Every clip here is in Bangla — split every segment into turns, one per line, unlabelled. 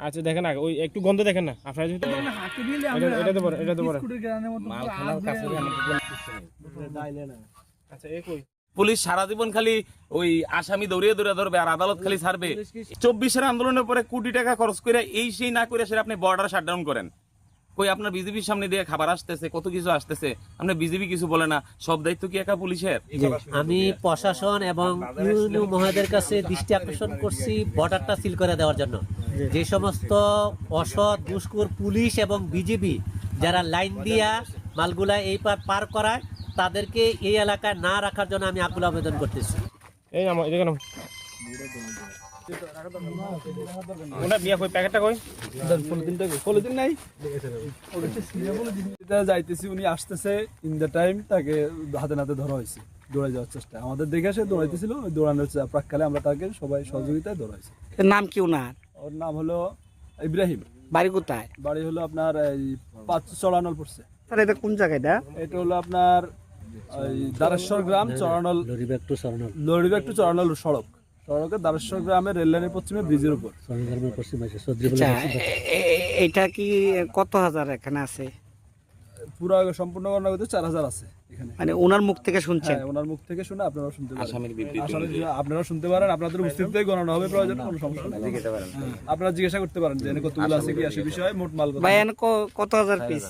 আচ্ছা দেখেন আগে ওই একটু গন্ধ দেখেন না। আপনারা যদি এটা এটা তো পরে এটা তো পরে আচ্ছা এ কই?
পুলিশ সারা জীবন খালি ওই আসামি দৌড়িয়ে দৌড়ে ধরবে আর আদালত খালি ছাড়বে। চব্বিশের আন্দোলনের পরে কোটি টাকা খরচ করে এই সেই না করে সেটা আপনি বর্ডার শাটডাউন করেন। কই আপনার বিজেপির সামনে দিয়ে খাবার আসতেছে কত কিছু আসতেছে? আপনি বিজেপি কিছু বলে না সব দায়িত্ব কি একা পুলিশের?
আমি প্রশাসন এবং ইউনিউ মহোদয়ের কাছে দৃষ্টি আকর্ষণ করছি বর্ডারটা সিল করে দেওয়ার জন্য। যে সমস্ত অসৎ দুষ্কুর পুলিশ এবং বিজেপি যারা লাইন দিয়া মালগুলা এই পার পার করায় তাদেরকে এই এলাকায় না রাখার জন্য আমি আকুল আবেদন করতেছি।
এই নাম এই দেখেন। ওটা বিয়া কই প্যাকেটটা কই?
পলিথিন নাই? যাইতেছি উনি আসতেছে ইন দ্য টাইম তাকে হাতে নাতে ধরা হয়েছে দৌড়ে যাওয়ার চেষ্টা আমাদের দেখে আসে দৌড়াইতেছিল দৌড়ানোর প্রাককালে আমরা তাকে সবাই সহযোগিতায় দৌড়াইছি
নাম কি ওনার?
ওর নাম হলো ইব্রাহিম।
বাড়ি কোথায়?
বাড়ি হলো আপনার এই পাঁচ চড়ানল পড়ছে।
তাহলে এটা কোন জায়গাটা
এটা? হলো আপনার ওই দ্বারেশ্বর গ্রাম চড়ানল
লরিব্যাগ টু সরণল
লরিবাগ টু চড়ানল সড়ক। সড়কের গ্রামের পশ্চিমে ব্রিজের উপর।
আছে
আচ্ছা এ- এটা কি কত হাজার এখানে আছে?
পুরো সম্পূর্ণ গণনা করতে চার হাজার আছে এখানে।
মানে ওনার মুখ থেকে শুনছেন?
হ্যাঁ ওনার মুখ থেকে শুনে আপনারাও শুনতে পারেন। আপনারা শুনতে পারেন আপনাদের উপস্থিতিতে গণনা হবে প্রয়োজন কোনো সমস্যা নেই। হ্যাঁ, আপনারা জিজ্ঞাসা করতে পারেন যে কতগুলো আছে কি আসে বিষয়ে মোট মাল কত?
ভাই কত হাজার পিস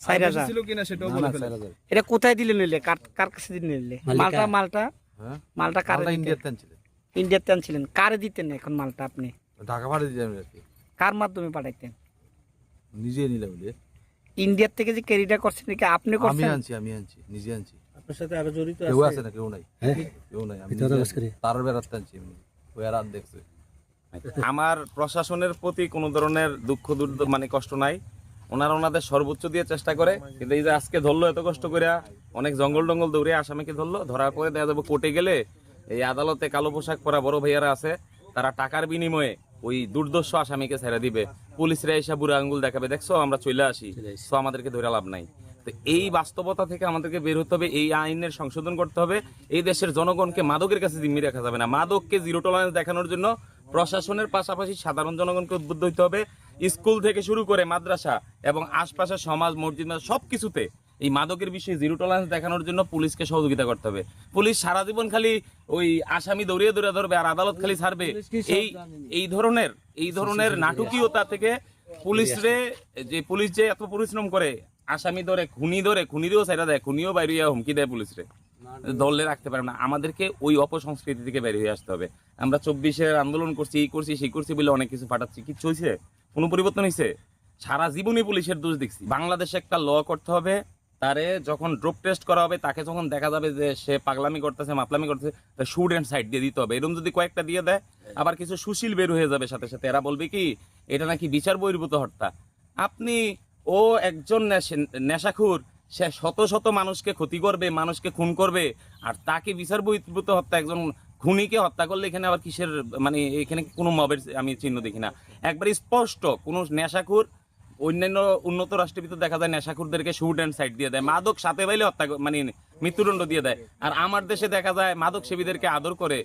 চার হাজার।
ছিল কিনা সেটাও বলে ফেলেন।
এটা কোথায় দিলে নিলে? কার কার কাছে দিলে নিলে? মালটা মালটা? মালটা কারে ইন্ডিয়াতে ইন্ডিয়াতে আনছিলেন। কারে দিতেন এখন মালটা আপনি?
ঢাকা পাঠিয়ে দিলাম আর কি।
কার মাধ্যমে পাঠাইতেন?
নিজে নিলাম রে।
ইন্ডিয়ার থেকে যে ক্যারিটা করছেন কি আপনি
আমি
করছেন?
আনছি আমি আনছি নিজে আনছি।
আপনার সাথে আরও জড়িত
কেউ আছে? না কেউ নাই। কেউ নাই আমি নিজে
করি।
আনছি। তারের বেড়াতে আনছি এমনি ওই আর আর দেখছে।
আমার প্রশাসনের প্রতি কোনো ধরনের দুঃখ দুর্দ মানে কষ্ট নাই। ওনারা ওনাদের সর্বোচ্চ দিয়ে চেষ্টা করে। কিন্তু এই যে আজকে ধরলো এত কষ্ট করে অনেক জঙ্গল টঙ্গল দৌড়ে আসামিকে ধরলো ধরার পরে দেখা যাবে কোর্টে গেলে এই আদালতে কালো পোশাক পরা বড় ভাইয়ারা আছে তারা টাকার বিনিময়ে ওই দুর্দর্শ আসামিকে ছেড়ে দিবে। পুলিশরা এসে বুড়া আঙ্গুল দেখাবে দেখছ আমরা চলে আসি তো আমাদেরকে ধরে লাভ নাই। তো এই বাস্তবতা থেকে আমাদেরকে বের হতে হবে এই আইনের সংশোধন করতে হবে। এই দেশের জনগণকে মাদকের কাছে জিম্মি রাখা যাবে না। মাদককে জিরো টলারেন্স দেখানোর জন্য প্রশাসনের পাশাপাশি সাধারণ জনগণকে উদ্বুদ্ধ হইতে হবে। স্কুল থেকে শুরু করে মাদ্রাসা এবং আশপাশের সমাজ মসজিদ সব কিছুতে এই মাদকের বিষয়ে জিরো টলারেন্স দেখানোর জন্য পুলিশকে সহযোগিতা করতে হবে। পুলিশ সারা জীবন খালি ওই আসামি দৌড়িয়ে দৌড়িয়ে ধরবে আর আদালত খালি ছাড়বে। এই এই ধরনের এই ধরনের নাটকীয়তা থেকে পুলিশরে যে পুলিশ যে এত পরিশ্রম করে আসামি ধরে খুনি ধরে খুনিরও সেটা দেয় খুনিও বাইরে হুমকি দেয় পুলিশরে দলে রাখতে পারে না। আমাদেরকে ওই অপসংস্কৃতি থেকে বের হয়ে আসতে হবে। আমরা চব্বিশের আন্দোলন করছি এই করছি সেই করছি বলে অনেক কিছু ফাটাচ্ছি। কিছু হয়েছে কোনো পরিবর্তন হয়েছে সারা জীবনই পুলিশের দোষ দেখছি। বাংলাদেশে একটা ল করতে হবে তারে যখন ড্রপ টেস্ট করা হবে তাকে যখন দেখা যাবে যে সে পাগলামি করতেছে মাপলামি করতেছে শুড অ্যান্ড সাইড দিয়ে দিতে হবে। এরকম যদি কয়েকটা দিয়ে দেয় আবার কিছু সুশীল বের হয়ে যাবে সাথে সাথে। এরা বলবে কি এটা নাকি বিচার বহির্ভূত হত্যা। আপনি ও একজন নেশে- নেশাখোর সে শত শত মানুষকে ক্ষতি করবে মানুষকে খুন করবে আর তাকে বিচার বহির্ভূত হত্যা একজন খুনিকে হত্যা করলে এখানে আবার কিসের মানে এখানে কোনো মবের আমি চিহ্ন দেখি না। একবার স্পষ্ট কোনো নেশাখোর অন্যান্য উন্নত রাষ্ট্রের ভিতর দেখা যায় নেশাখোরদেরকে শুট অ্যান্ড সাইড দিয়ে দেয়। মাদক সাথে পাইলে হত্যা মানে মৃত্যুদণ্ড দিয়ে দেয়। আর আমার দেশে দেখা যায় মাদক সেবীদেরকে আদর করে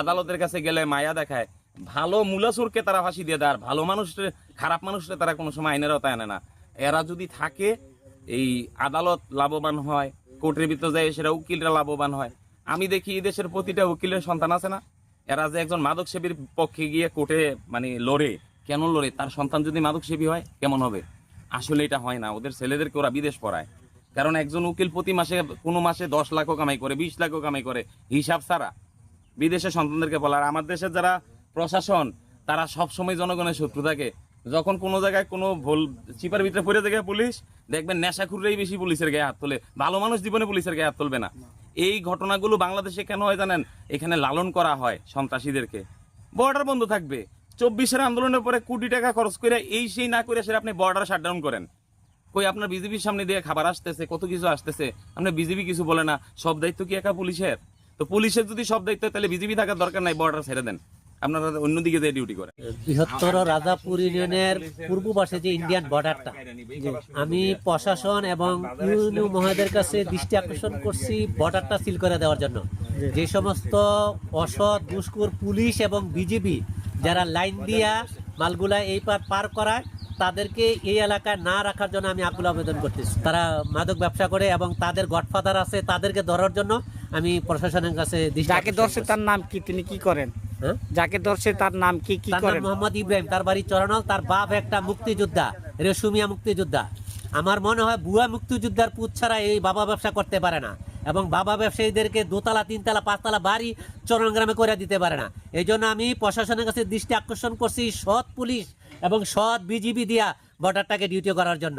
আদালতের কাছে গেলে মায়া দেখায়। ভালো মূলাসুরকে তারা ফাঁসি দিয়ে দেয়, আর ভালো মানুষের, খারাপ মানুষের তারা কোনো সময় আইনের আওতায় আনে না। এরা যদি থাকে, এই আদালত লাভবান হয়, কোর্টের ভিতরে যায় সেটা উকিলরা লাভবান হয়। আমি দেখি এই দেশের প্রতিটা উকিলের সন্তান আছে না? এরা যে একজন মাদক সেবীর পক্ষে গিয়ে কোর্টে মানে লড়ে কেন লড়ে? তার সন্তান যদি মাদক সেবী হয়, কেমন হবে? আসলে এটা হয় না। ওদের ছেলেদেরকে ওরা বিদেশ পড়ায়। কারণ একজন উকিল প্রতি মাসে, কোনো মাসে দশ লাখও কামাই করে, বিশ লাখও কামাই করে, হিসাব ছাড়া বিদেশে সন্তানদেরকে বলা আর আমার দেশের যারা প্রশাসন, তারা সব সময় জনগণের শত্রু থাকে। যখন কোনো জায়গায় কোনো ভুল, চিপার ভিতরে পড়ে থাকে পুলিশ, দেখবেন নেশাখুররাই বেশি পুলিশের গায়ে হাত তোলে। ভালো মানুষ জীবনে পুলিশের গায়ে হাত তুলবে না। এই ঘটনাগুলো বাংলাদেশে কেন হয় জানেন? এখানে লালন করা হয় সন্ত্রাসীদেরকে। বর্ডার বন্ধ থাকবে। চব্বিশের আন্দোলনের পরে কোটি টাকা খরচ করে এই সেই না করে সেটা আপনি বর্ডার শাটডাউন করেন। কই আপনার বিজেপির সামনে দিয়ে খাবার আসতেছে, কত কিছু আসতেছে, আপনার বিজেপি কিছু বলে না, সব দায়িত্ব কি একা পুলিশের? তো পুলিশের যদি সব দায়িত্ব, তাহলে বিজেপি থাকার দরকার নাই বর্ডার ছেড়ে দেন। আপনারা অন্যদিকে যে ডিউটি করে
বৃহত্তর রাজাপুর ইউনিয়নের পূর্ব পাশে যে ইন্ডিয়ান বর্ডারটা আমি প্রশাসন এবং ইউনিউ মহোদয়ের কাছে দৃষ্টি আকর্ষণ করছি বর্ডারটা সিল করে দেওয়ার জন্য। যে সমস্ত অসৎ, দুষ্কর পুলিশ এবং বিজেপি যারা লাইন দিয়া মালগুলা এই পার পার করায় তাদেরকে এই এলাকায় না রাখার জন্য আমি আকুল আবেদন করতেছি। তারা মাদক ব্যবসা করে এবং তাদের গডফাদার আছে তাদেরকে ধরার জন্য আমি প্রশাসনের কাছে
যাকে ধরছে তার নাম কি? তিনি কি করেন?
হ্যাঁ?
যাকে ধরছে তার নাম কি কি করেন?
মোহাম্মদ ইব্রাহিম তার বাড়ি চরণল তার বাপ একটা মুক্তিযোদ্ধা রেশমিয়া মুক্তিযোদ্ধা। আমার মনে হয় বুয়া মুক্তিযোদ্ধার পুত ছাড়া এই বাবা ব্যবসা করতে পারে না। এবং বাবা ব্যবসায়ীদেরকে দোতলা, তিনতলা, পাঁচতলা বাড়ি চরণগ্রামে করে দিতে পারে না। এই জন্য আমি প্রশাসনের কাছে দৃষ্টি আকর্ষণ করছি, সৎ পুলিশ এবং সৎ বিজিবি দিয়া বর্ডারটাকে ডিউটি করার জন্য।